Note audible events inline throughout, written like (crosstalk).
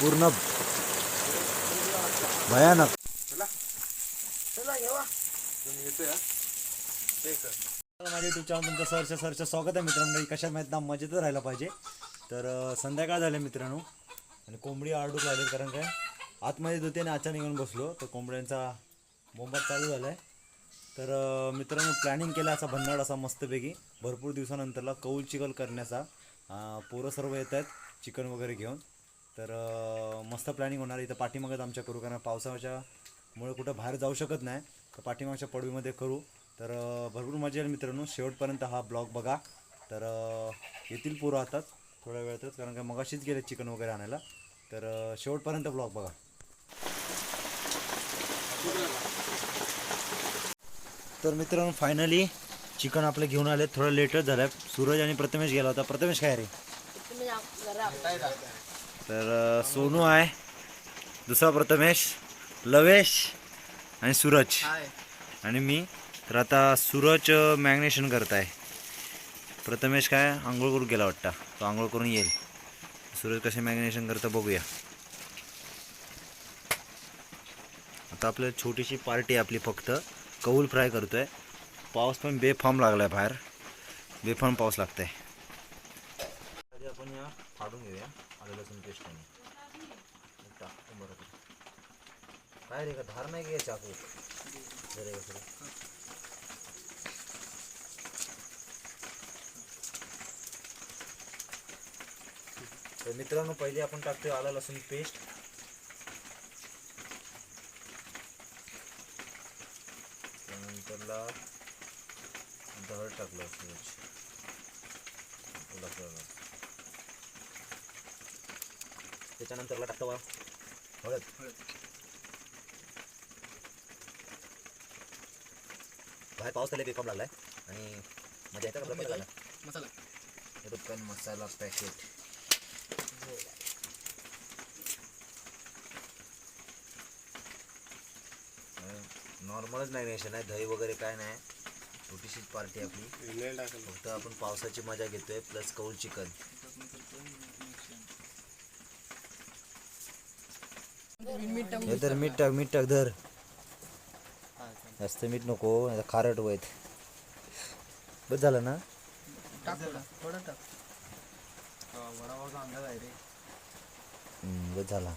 पूर्ण भयानक. माझ्या युट्यूब चॅनल तुमचं सरच सरचं स्वागत आहे मित्रांनो. कशा माहीत ना मजेत राहायला पाहिजे. तर संध्याकाळ झाले मित्रांनो. आणि कोंबडी आरडूक लागले कारण काय आतमध्ये धुते आणि अचानक येऊन बसलो. तर कोंबड्यांचा बोंबात चालू झाला आहे तर मित्रांनो प्लॅनिंग केला असा भन्नाड असा मस्तपैकी. भरपूर दिवसानंतरला कौल चिकल करण्याचा पोरं सर्व येत आहेत चिकन वगैरे घेऊन. तर मस्त प्लॅनिंग होणार इथं पाठीमागत आमच्या करू कारण पावसाच्या मुळे कुठं बाहेर जाऊ शकत नाही. तर पाठीमागच्या पडवीमध्ये करू. तर भरपूर मजा येईल मित्रांनो. शेवटपर्यंत हा ब्लॉग बघा. तर येथील येतील पोरं आताच. थोड्या वेळातच कारण काय मगाशीच गेले चिकन वगैरे आणायला. तर शेवटपर्यंत ब्लॉग बघा. तर मित्रांनो फायनली चिकन आपलं घेऊन आले थोडं लेटच झालं सूरज आणि प्रथमेश गेला होता. प्रथमेश काय रे? तर सोनू आहे दुसरा प्रथमेश लवेश आणि सूरज. आणि मी तर आता सूरज मॅग्नेशन करत आहे. प्रथमेश काय आंघोळ करून गेला वाटतं. तो आंघोळ करून येईल. सूरज कसे मॅग्नेशन करतं बघूया. आता आपल्याला छोटीशी पार्टी आहे आपली फक्त. कौल फ्राय करतोय. पाऊस पण बेफाम लागलाय बाहेर. बेफाम पाऊस लागतंय. आपण या फाडून घेऊया. आलं लसूण पेस्ट आणि टाकतो काय रे का धार नाही घ्या चाकू जरा हे तर मित्रांनो पहिले आपण टाकतोय आला लसूण पेस्ट. त्यानंतरला दहड टाकलं सूरज लसणाला. त्याच्यानंतरला टाकतो हळद. बाहेर पाऊस त्याला बेफाम लागलाय. आणि मजा येतं का मसाला. रुपयान मसाला पॅकेट नॉर्मलच मॅग्नेशन आहे. दही वगैरे काय नाही. छोटीशीच पार्टी आपली. फक्त आपण पावसाची मजा घेतोय प्लस कौल चिकन हे तर मीठ टाक मीठ टाक धर. जास्त मीठ नको तर खारट वैत बस झालं ना? हम्म, बस झाला.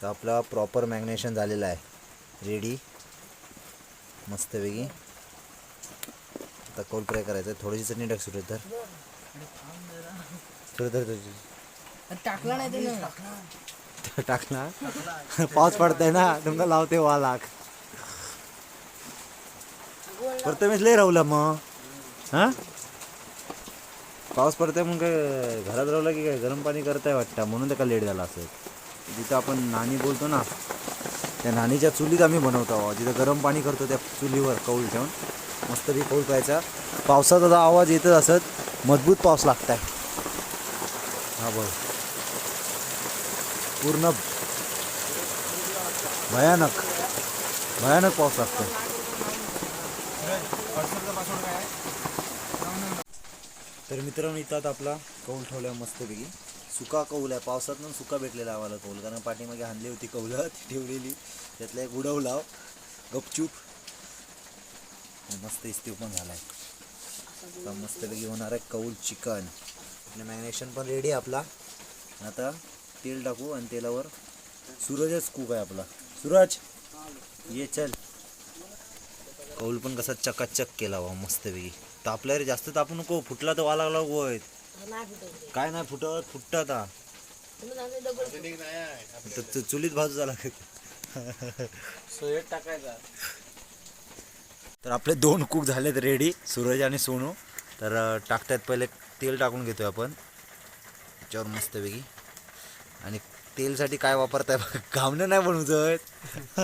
तर आपला प्रॉपर मॅग्नेशन झालेला आहे. रेडी मस्तपैकी आता कोल फ्राय करायचं आहे थोडीशी चटणी टाक थांब जरा. सुरत धर तुझी टाकला नाही त्यानं. (laughs) टाकला? पाऊस पडतंय ना तुमका लावते वा लाग मी म्हणजे लय राहुला मग. हा? पाऊस पडतोय मग काय घरात राहिला की काय? गरम पाणी करताय वाटतं. म्हणून त्याला लेट झाला असेल. जिथं आपण नाणी बोलतो ना त्या नाणीच्या चुलीत आम्ही बनवतो आहोत. जिथं गरम पाणी करतो त्या चुलीवर कौल ठेवून. मस्त बी कौल प्यायचा. पावसाचा आवाज येतच असत मजबूत पाऊस लागताय. हा बघ. पूर्ण भयानक भयानक पाऊस लागतो तर मित्रांनो इथं आता आपला कौल ठेवला मस्तपैकी. सुका कौल आहे. पावसात ना सुका भेटलेला आम्हाला कौल. कारण पाठीमागे हाणली होती कौलं ती ठेवलेली. त्यातला एक उडवला हो. गपचूप. मस्त इस्तीव पण झालाय. आता मस्तपैकी होणार आहे कौल चिकन. आणि मॅग्नेशन पण रेडी आहे आपला. आता तेल टाकू आणि तेलावर सूरजच कूक आहे आपला. सूरज ये चल. कौल पण कसा चकाचक केला वा मस्तपैकी. तापल्या रे जास्त तापू नको फुटला तर वा लागला गोय काय नाही फुटत फुटत आता तर चुलीत भाजू झाला टाकायचा. तर आपले दोन कुक झालेत रेडी सूरज आणि सोनू. तर अं, टाकतायत पहिले तेल टाकून घेतोय आपण. त्याच्यावर मस्तपैकी. आणि तेलसाठी काय वापरताय बघा, घामणं नाही बनवत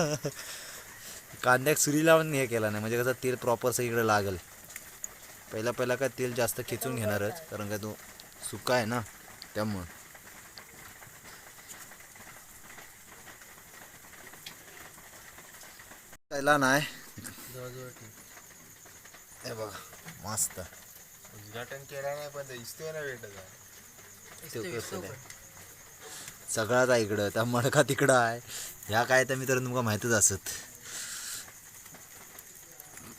कांद्याक सुरी लावून हे केला नाही. म्हणजे कसं तेल प्रॉपर सगळीकडे लागेल. पहिला पहिला काय तेल जास्त खेचून घेणारच. कारण काय तो सुका आहे ना. त्यामुळं. पहिला नाही. हे बघा मस्त. उद्घाटन केलं नाही पण इस्तोला भेटत आहे. तो कसं आहे. सगळाच आहे इकडं त्या मडका तिकडं आहे. ह्या काय तर मित्रांनो तुमका माहितच असत.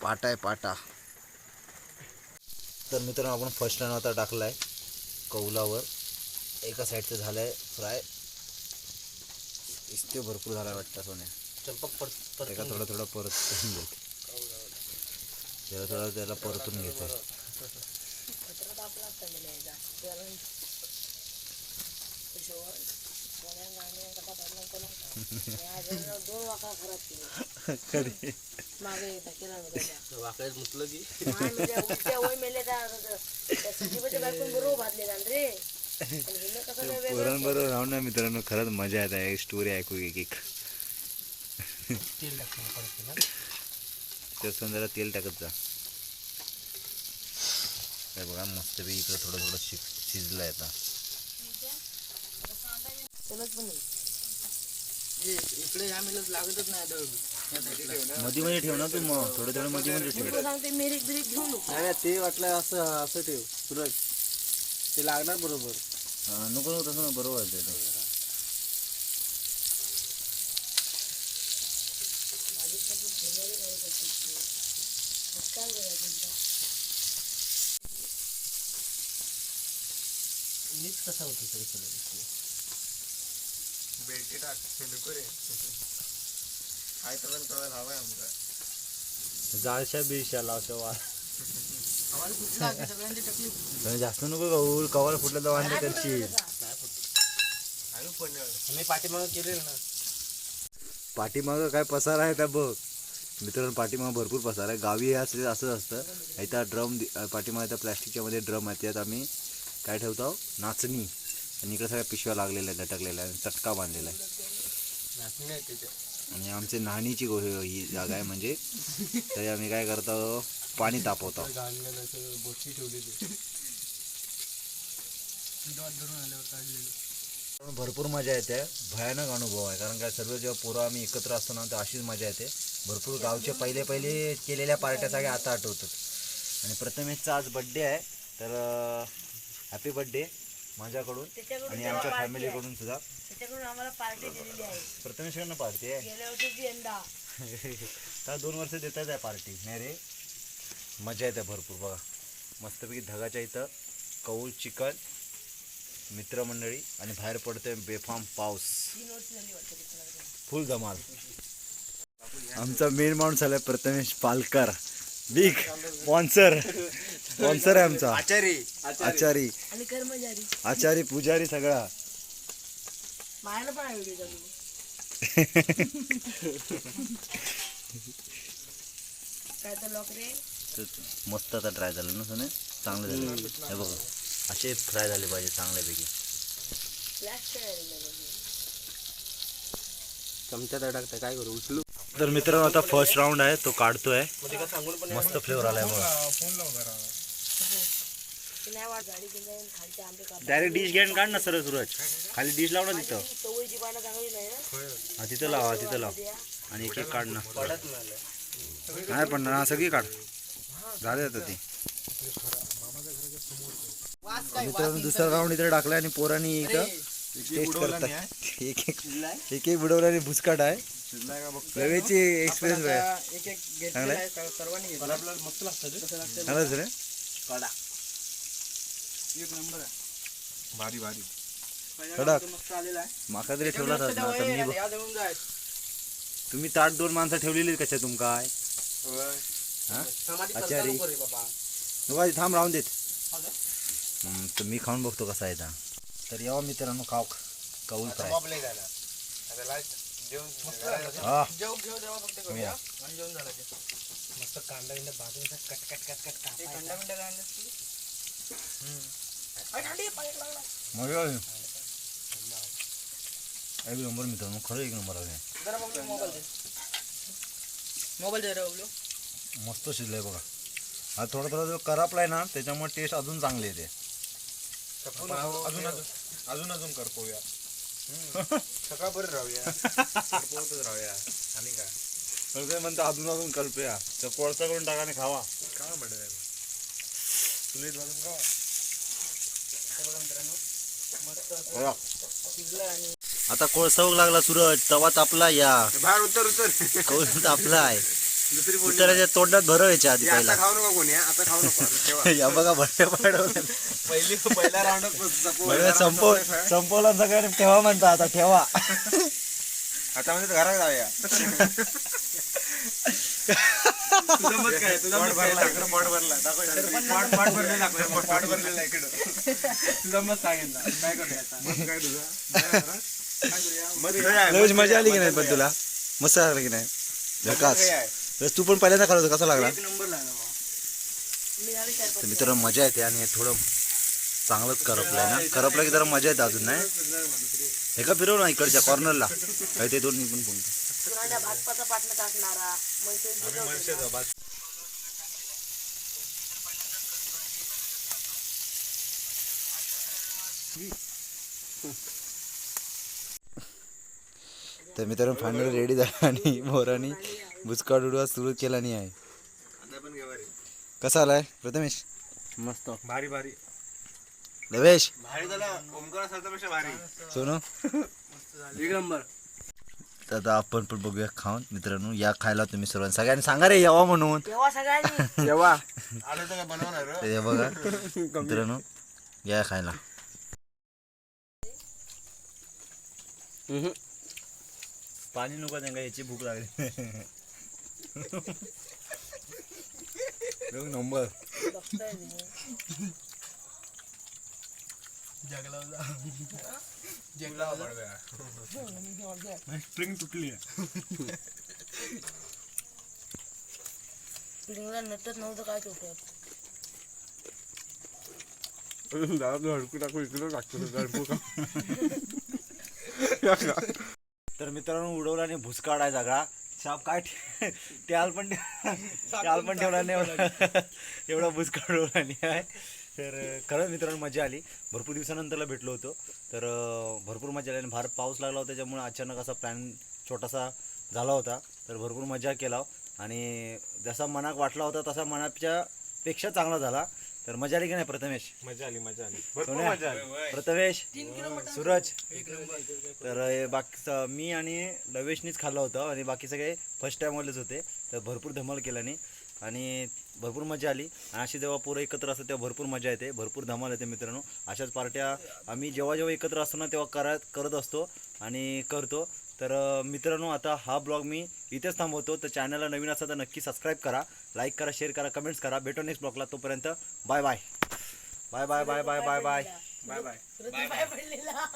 पाटा आहे पाटा. तर मित्रांनो आपण फर्स्ट टाइम आता टाकलाय कौलावर. एका साईडचं झालंय फ्राय इतके भरपूर झाला वाटतं सोन्या. चंपक पड एका थोडं थोडं परतून घेत त्याला थोडं त्याला परतून घेत आहे वाकड्यात मुतलं की राहून ना मित्रांनो खरंच मजा येत. आहे स्टोरी ऐकू एक एक. तेल त्यातून जरा तेल टाकत जा. काय बघा मस्त बी इकडं थोडं थोडं शिक शिजलं आहे आता. इकडे लागतच नाही. मध्ये मध्ये ठेव ना तू मग थोडं थोडं मध्ये मध्ये ठेव. सांगते मिरिक बिरिक घेऊन नाही नाही, ते वाटलं असं असं ठेव सूरज ते लागणार बरोबर. हा, नको नको तसं बरोबर आहे ते मीच कसा होतो तरी बेटी टाक नको रे काय तर कळलं हवाय आमका जाळशा बिळशा लावशा वा आहे? (laughs) जास्त नको गहू कवाला फुटलं तर वांदे करशील. आणि पण आम्ही पाठीमागं केले ना. पाठीमागं काय पसार आहे त्या बघ? मित्रांनो पाठीमागं भरपूर पसार आहे. गावी हे असं असंच असतं. इथं ड्रम पाठीमागे त्या प्लॅस्टिकच्या मध्ये ड्रम आहेत. त्यात आम्ही काय ठेवतो? नाचणी. आणि इकडे सगळ्या पिशव्या लागलेल्या आहेत लटकलेल्या आहेत चटका बांधलेला आहे. आणि आमची नाणीची गो ही जागा आहे म्हणजे तरी आम्ही काय करतो पाणी तापवतो. भरपूर मजा येते भयानक अनुभव आहे. कारण काय सर्व जेव्हा पोरं आम्ही एकत्र असतो ना तर अशीच मजा येते. भरपूर गावचे पहिले पहिले केलेल्या पार्ट्या सगळ्या आता आठवतात. आणि प्रथमेशचा आज बड्डे आहे तर हॅपी बड्डे माझ्याकडून आणि आमच्या फॅमिलीकडून सुद्धा. त्याच्याकडून आम्हाला पार्टी दिलेली आहे. प्रथमेशकडनं पार्टी आहे. गेल्या वर्षीची यंदा. (laughs) तर दोन वर्ष देतात आहे पार्टी. नाही रे. मजा येते भरपूर बघा. मस्तपैकी धगाच्या इथं कौल चिकन मित्रमंडळी आणि बाहेर पडते बेफाम पाऊस. फुल धमाल. आमचा मेन माणूस आलाय Prathamesh Palkar. Big sponsor sponsor आहे आमचा. आचारी. आचारी. आणि कर्मचारी. आचारी पुजारी सगळा. माझ्याला पण आहे व्हिडिओ चालू काय तर लोक रे? तर मस्त आता ट्राय झालं ना सोने? चांगलं झालं. हे बघा असे फ्राय झाले पाहिजे चांगल्यापैकी. चमच्यात अडकतं काय करू? उचलू? तर मित्रांनो आता फर्स्ट राऊंड आहे तो काढतोय. मध्ये का सांगून पण मस्त फ्लेवर आलाय बघा डायरेक्ट डिश घेऊन काढ ना सर सूरज खाली डिश लाव ना तिथं चांगली हा तिथं लाव हा तिथं लाव. आणि एक एक काढ ना. नाही पण ना सगळी काढ. झाले आता ती. मित्रांनो दुसरा राऊंड इथे टाकलाय आणि पोरांनी इथं टेस्ट करत एक एक एक एक बुडवला आणि भुसकाट आहे. रवेची एक्सपिरियन्स आहे घेतलेला आहे? चांगलंच रे? कडा. एक नंबर आहे. भारी भारी. कडक. मस्त आलेला आहे. माका तरी ठेवला ना आता मी या जाय तुम्ही ताट दोन माणसं ठेवलेली कशा तुमका काय? हा? समाधी आचारी. नको रे बाबा. थांब राहून देत. हो का? हम्म, तर मी खाऊन बघतो कसा आहे ता. तर यावा मित्रांनो खाऊ कौल फ्राय जेवण हा. जेव घेऊ जेव्हा फक्त तुम्ही करूया. या. आणि जेवण झालं ते. मस्त कांदा बिंदा भाजून असं कट कट कट कट कापायचा. कांदा बिंदा काय आणलं तू? अरे, अंडी, पायात लागला. मजा आली. एक नंबर मित्रांनो खरं एक नंबर आहे जरा बघलो मोबाईल दे. मोबाईल दे रे बघलो मस्त शिजलंय बघा. हा थोडा थोडा जो करापलाय ना त्याच्यामुळे टेस्ट अजून चांगली येते. आपण अजून अजून अजून अजून कर पोया सकाळपर्यंत राहूया. (laughs) करपवतच राहूया. आणि काय? ते म्हणतं अजून अजून कल्पया तर कोळसा करून टाका आणि खावा. काय म्हणत चुलीत हे बघा मित्रांनो बघा. आता कोळसावक लागला सूरज तवा तापला या. बाहेर उतर उतर. कोळसा तापला आहे. दुसरी उतराच्या तोंडात भर व्हायच्या आधी आता पहिला खाऊ नका कोणी? आता खाऊ नको. आता ठेवा. (laughs) या बघा भरल्या पाडवल्या पहिली पहिला राऊंड बरं, संपव संपवला सगळ्यांनी ठेवा म्हणता आता ठेवा. आता म्हणजे घरात जाऊया. (laughs) तुझं मत काय तुझा मत पॉट भरला दाखव पॉट पॉट दाखव पॉट इकडं तुझं मत ना काय करूया आता काय तुझा काय मजा आली की नाही पण तुला? मस्त लागलं की नाही? झकास तू पण पहिल्यांदा खात होता कसा लागला? नंबर लागला तर मित्रांनो मजा येते आणि थोडं चांगलंच करपलंय ना? करपलं की जरा मजा येते अजून नाही? हे का फिरव ना इकडच्या कॉर्नरला काही ते दोन मी पण बोलतो पुराण्या भाजपाचा टाकणारा म्हणजे तर मित्रांनो फायनल रेडी झाला आणि मोरानी बुचकाड उडवा सुरू केला नाही आहे. कसा आलाय प्रथमेश? मस्त. भारी भारी. लवेश? भारी झाला. ओमकारपेक्षा भारी. सोनू? (laughs) एक नंबर. तर आता आपण पण बघूया खाऊन मित्रांनो. या खायला तुम्ही सर्वांनी सगळ्यांनी सांगा रे यावा म्हणून. तेव्हा सगळ्यांनी. (laughs) जेव्हा आलं तर काय बनवणार तर हे बघा. (laughs) मित्रांनो या खायला. पाणी नको त्यांना याची भूक लागली. (laughs) नंबर. स्प्रिंग तुटली पिढीला नटत नव्हतं काय चोट्यात हडकू टाकू इकडं टाकतो तर मित्रांनो उडवला आणि भुसकाड आहे सगळा. शाप काय ठे- त्याल पण त्याल पण ठेवला नाही एवढा. एवढा भुसकाड उडवला नाही आहे. तर खरंच मित्रांनो मजा आली. भरपूर दिवसानंतरला भेटलो होतो. तर भरपूर मजा आली आणि भारत पाऊस लागला होता त्याच्यामुळे अचानक असा प्लॅन छोटासा झाला होता. तर भरपूर मजा केला. आणि जसा मनाक वाटला होता तसा मनाच्या पेक्षा चांगला झाला. तर मजा आली की नाही प्रथमेश? मजा आली मजा आली. मजा आली. प्रथमेश? सूरज? तर हे बाकी मी आणि लवेशनीच खाल्लं होतं आणि बाकी सगळे फर्स्ट टाईमवालेच होते. तर भरपूर धमाल केल्याने आणि भरपूर मजा आली. आणि अशी जेव्हा पोरं एकत्र असतात तेव्हा भरपूर मजा येते. भरपूर धमाल येते मित्रांनो. अशाच पार्ट्या आम्ही जेव्हा जेव्हा एकत्र असतो ना तेव्हा करा करत असतो आणि करतो. तर मित्रांनो आता हा ब्लॉग मी इथेच थांबवतो. तर चॅनलला नवीन असा तर नक्की सबस्क्राईब करा. लाईक करा शेअर करा कमेंट्स करा. भेटो नेक्स्ट ब्लॉगला तोपर्यंत. Bye bye bye bye bye bye bye bye bye bye बाहेर पडलेला